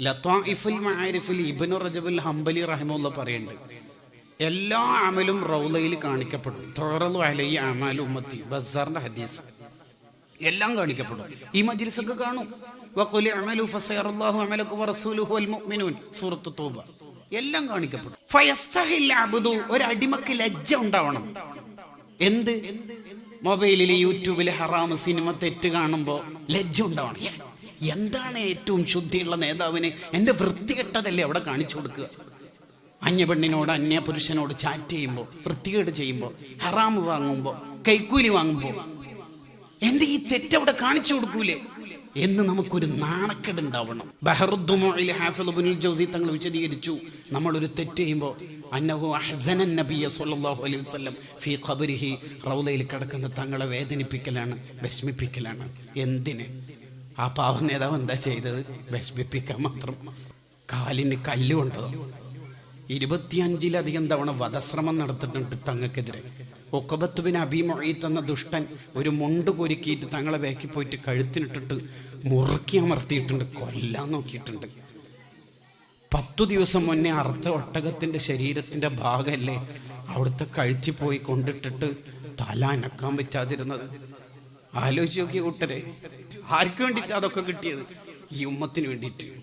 ലത്വാഇഫുൽ റജബുൽ ഹംബലി റഹിമുള്ള പറയുന്നുണ്ട് എല്ലാ അമലും റൗലയിൽ കാണിക്കപ്പെടും. ഉമ്മത്തി ഹദീസ്. എല്ലാം കാണിക്കപ്പെടും. ഈ മജ്ലിസൊക്കെ കാണും. വഖുലി അമലു ഫസയറുല്ലാഹു വറസൂലുഹു തൗബ. എല്ലാം കാണിക്കപ്പെടും. ഫയസ്തഹിൽ അബ്ദു ഒരു അടിമക്ക് ലജ്ജ ഉണ്ടാവണം. എന്ത്? മൊബൈലിൽ യൂട്യൂബിൽ ഹറാമ് സിനിമ തെറ്റ് കാണുമ്പോ ലജ്ജ ഉണ്ടാവണം. എന്താണ് ഏറ്റവും ശുദ്ധിയുള്ള നേതാവിന്? എന്റെ വൃത്തികെട്ടതല്ലേ അവിടെ കാണിച്ചു കൊടുക്കുക? അന്യ പെണ്ണിനോട് അന്യ പുരുഷനോട് ചാറ്റ് ചെയ്യുമ്പോൾ വൃത്തികേട് ചെയ്യുമ്പോൾ ഹറാമ് വാങ്ങുമ്പോൾ കൈക്കൂലി വാങ്ങുമ്പോൾ എന്റെ ഈ തെറ്റ് അവിടെ കാണിച്ചു കൊടുക്കൂലേ? എന്ന് നമുക്കൊരു നാണക്കേട് ഉണ്ടാവണം. ബഹറുദ്ദുമോയിലെ ഹാഫിദ് ഇബ്നുൽ ജൗസി തങ്ങൾ വിശദീകരിച്ചു. നമ്മളൊരു തെറ്റ് ചെയ്യുമ്പോൾ അന്നഹു നബിയ സല്ലല്ലാഹു അലൈഹി വസല്ലം ഫീ ഖബരിഹി റൗദയിൽ കിടക്കുന്ന തങ്ങളെ വേദനിപ്പിക്കലാണ് വിഷമിപ്പിക്കലാണ്. എന്തിന്? ആ പാവ നേതാവ് എന്താ ചെയ്തത്? വിഷമിപ്പിക്കാൻ മാത്രം. കാലിന് കല്ല് കൊണ്ടതോ? ഇരുപത്തിയഞ്ചിലധികം തവണ വധശ്രമം നടത്തിയിട്ടുണ്ട് തങ്ങൾക്കെതിരെ. ഒക്കബത്തുബിൻ അബിമൊഴീത്ത് എന്ന ദുഷ്ടൻ ഒരു മുണ്ട് പൊരുക്കിയിട്ട് തങ്ങളെ വേക്കി പോയിട്ട് കഴുത്തിനിട്ടിട്ട് മുറുക്കി അമർത്തിയിട്ടുണ്ട് കൊല്ലാൻ നോക്കിയിട്ടുണ്ട്. പത്തു ദിവസം മുന്നേ അർത്ഥ ഒട്ടകത്തിന്റെ ശരീരത്തിന്റെ ഭാഗമല്ലേ അവിടുത്തെ കഴിച്ചു പോയി കൊണ്ടിട്ടിട്ട് തല അനക്കാൻ പറ്റാതിരുന്നത്? ആലോചിച്ച് നോക്കിയ കൂട്ടരെ ആർക്ക് വേണ്ടിയിട്ട് അതൊക്കെ കിട്ടിയത്? ഈ ഉമ്മത്തിന് വേണ്ടിയിട്ട്.